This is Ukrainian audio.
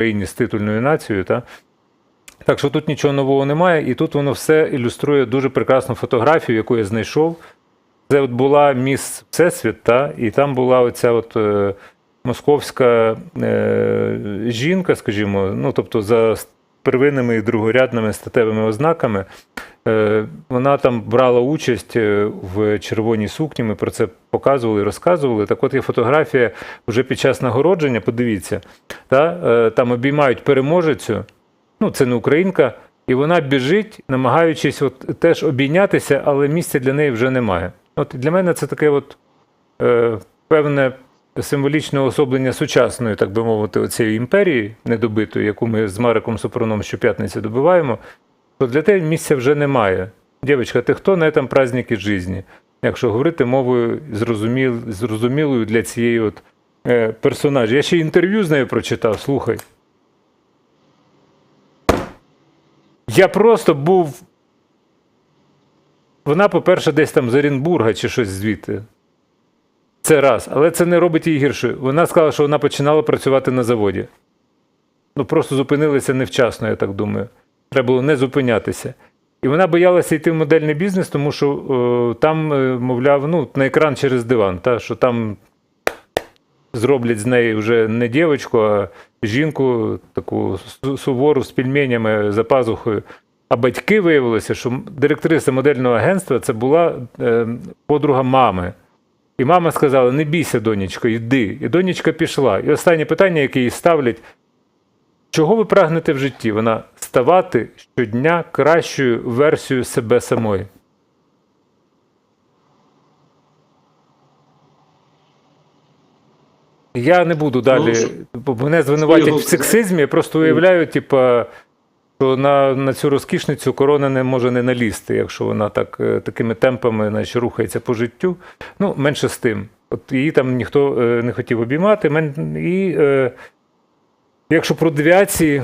країні з титульною нацією. Та? Так що тут нічого нового немає, і тут воно все ілюструє дуже прекрасну фотографію, яку я знайшов. Це от була міс Всесвіт, та? і там була оця от, е, московська е, жінка, скажімо, ну, тобто за первинними і другорядними статевими ознаками. Е, вона там брала участь е, в червоній сукні, ми про це показували розказували. Так от є фотографія вже під час нагородження, подивіться, та? е, там обіймають переможецю, ну це не українка, і вона біжить, намагаючись от теж обійнятися, але місця для неї вже немає. От для мене це таке от, е, певне символічне особлення сучасної, так би мовити, цієї імперії недобитої, яку ми з Мариком Сопроном щоп'ятниці добиваємо, то для тебе місця вже немає. Дівчатка, ти хто на этом празднике житті? Якщо говорити мовою зрозуміл, зрозумілою для цієї от, е, персонажа. Я ще інтерв'ю з нею прочитав, слухай. Я просто був. Вона, по-перше, десь там з Оренбурга чи щось звідти. Це раз. Але це не робить її гіршою. Вона сказала, що вона починала працювати на заводі. Ну, просто зупинилися невчасно, я так думаю. Треба було не зупинятися. І вона боялася йти в модельний бізнес, тому що е, там, е, мовляв, ну, на екран через диван, та, що там зроблять з неї вже не дівчинку, а жінку таку сувору з пельменями за пазухою. А батьки виявилося, що директриса модельного агентства це була е, подруга мами. І мама сказала: не бійся, донечко, йди. І донечка пішла. І останнє питання, яке їй ставлять: чого ви прагнете в житті? Вона ставати щодня кращою версією себе самої. Я не буду далі, що- бо мене звинуватять в сексизмі, я просто уявляю, типа, що на, на цю розкішницю корона не може не налізти, якщо вона так, е, такими темпами значить, рухається по життю. Ну, менше з тим. От її там ніхто е, не хотів обіймати. І е, якщо про девіації,